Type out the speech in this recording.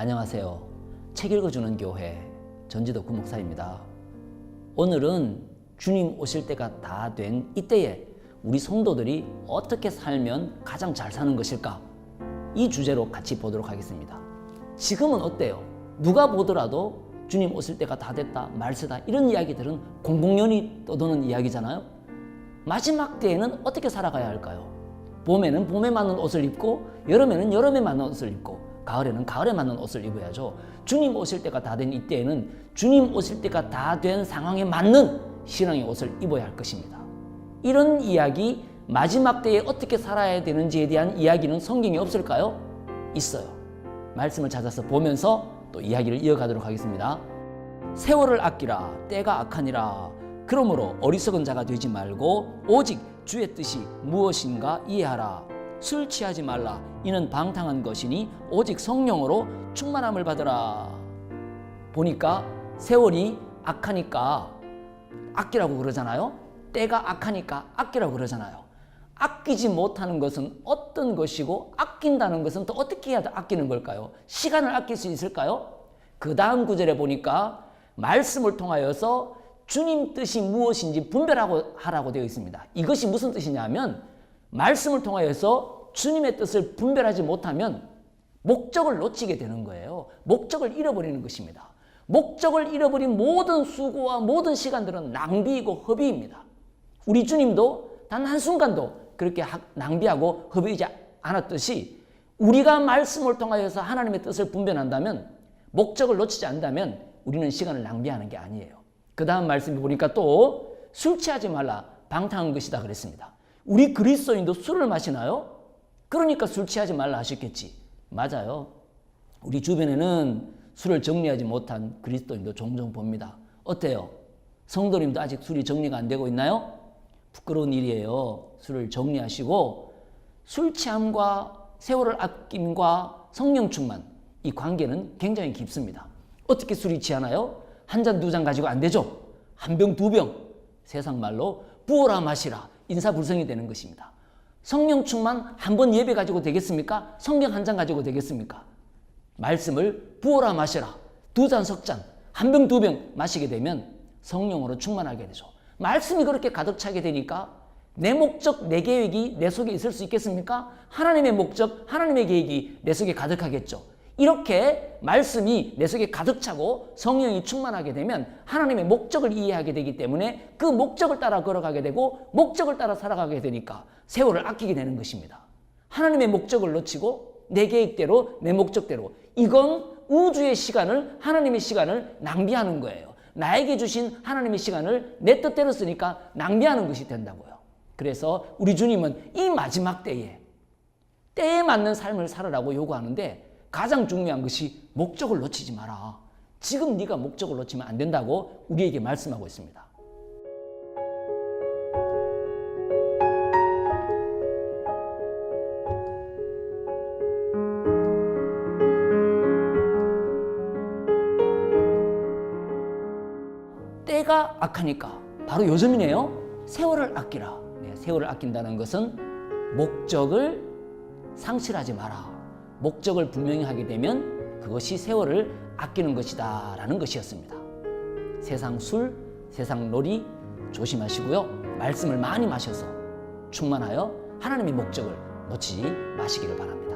안녕하세요. 책 읽어주는 교회 전지도 구목사입니다. 오늘은 주님 오실 때가 다 된 이때에 우리 성도들이 어떻게 살면 가장 잘 사는 것일까? 이 주제로 같이 보도록 하겠습니다. 지금은 어때요? 누가 보더라도 주님 오실 때가 다 됐다, 말세다 이런 이야기들은 공공연히 떠도는 이야기잖아요. 마지막 때에는 어떻게 살아가야 할까요? 봄에는 봄에 맞는 옷을 입고 여름에는 여름에 맞는 옷을 입고 가을에는 가을에 맞는 옷을 입어야죠. 주님 오실 때가 다 된 이때에는 주님 오실 때가 다 된 상황에 맞는 신앙의 옷을 입어야 할 것입니다. 이런 이야기 마지막 때에 어떻게 살아야 되는지에 대한 이야기는 성경에 없을까요? 있어요. 말씀을 찾아서 보면서 또 이야기를 이어가도록 하겠습니다. 세월을 아끼라 때가 악하니라 그러므로 어리석은 자가 되지 말고 오직 주의 뜻이 무엇인가 이해하라 술 취하지 말라 이는 방탕한 것이니 오직 성령으로 충만함을 받으라 보니까 세월이 악하니까 아끼라고 그러잖아요 때가 악하니까 아끼라고 그러잖아요 아끼지 못하는 것은 어떤 것이고 아낀다는 것은 또 어떻게 해야 아끼는 걸까요? 시간을 아낄 수 있을까요? 그 다음 구절에 보니까 말씀을 통하여서 주님 뜻이 무엇인지 분별하고 하라고 되어 있습니다. 이것이 무슨 뜻이냐면 말씀을 통하여서 주님의 뜻을 분별하지 못하면 목적을 놓치게 되는 거예요. 목적을 잃어버리는 것입니다. 목적을 잃어버린 모든 수고와 모든 시간들은 낭비이고 허비입니다. 우리 주님도 단 한순간도 그렇게 낭비하고 허비하지 않았듯이 우리가 말씀을 통하여서 하나님의 뜻을 분별한다면 목적을 놓치지 않는다면 우리는 시간을 낭비하는 게 아니에요. 그 다음 말씀이 보니까 또 술 취하지 말라 방탕한 것이다 그랬습니다. 우리 그리스도인도 술을 마시나요? 그러니까 술 취하지 말라 하셨겠지. 맞아요. 우리 주변에는 술을 정리하지 못한 그리스도인도 종종 봅니다. 어때요? 성도님도 아직 술이 정리가 안 되고 있나요? 부끄러운 일이에요. 술을 정리하시고 술 취함과 세월을 아낌과 성령 충만 이 관계는 굉장히 깊습니다. 어떻게 술이 취하나요? 한 잔, 두 잔 가지고 안 되죠? 한 병, 두 병. 세상 말로 부어라 마시라. 인사불성이 되는 것입니다. 성령 충만 한 번 예배 가지고 되겠습니까? 성경 한잔 가지고 되겠습니까? 말씀을 부어라 마시라. 두 잔, 석 잔, 한 병, 두 병 마시게 되면 성령으로 충만하게 되죠. 말씀이 그렇게 가득 차게 되니까 내 목적, 내 계획이 내 속에 있을 수 있겠습니까? 하나님의 목적, 하나님의 계획이 내 속에 가득하겠죠. 이렇게 말씀이 내 속에 가득 차고 성령이 충만하게 되면 하나님의 목적을 이해하게 되기 때문에 그 목적을 따라 걸어가게 되고 목적을 따라 살아가게 되니까 세월을 아끼게 되는 것입니다. 하나님의 목적을 놓치고 내 계획대로 내 목적대로 이건 우주의 시간을 하나님의 시간을 낭비하는 거예요. 나에게 주신 하나님의 시간을 내 뜻대로 쓰니까 낭비하는 것이 된다고요. 그래서 우리 주님은 이 마지막 때에 때에 맞는 삶을 살아라고 요구하는데 가장 중요한 것이 목적을 놓치지 마라. 지금 네가 목적을 놓치면 안 된다고 우리에게 말씀하고 있습니다. 때가 악하니까 바로 요즘이네요. 세월을 아끼라. 네, 세월을 아낀다는 것은 목적을 상실하지 마라. 목적을 분명히 하게 되면 그것이 세월을 아끼는 것이다 라는 것이었습니다. 세상 술, 세상 놀이 조심하시고요. 말씀을 많이 마셔서 충만하여 하나님의 목적을 놓치지 마시기를 바랍니다.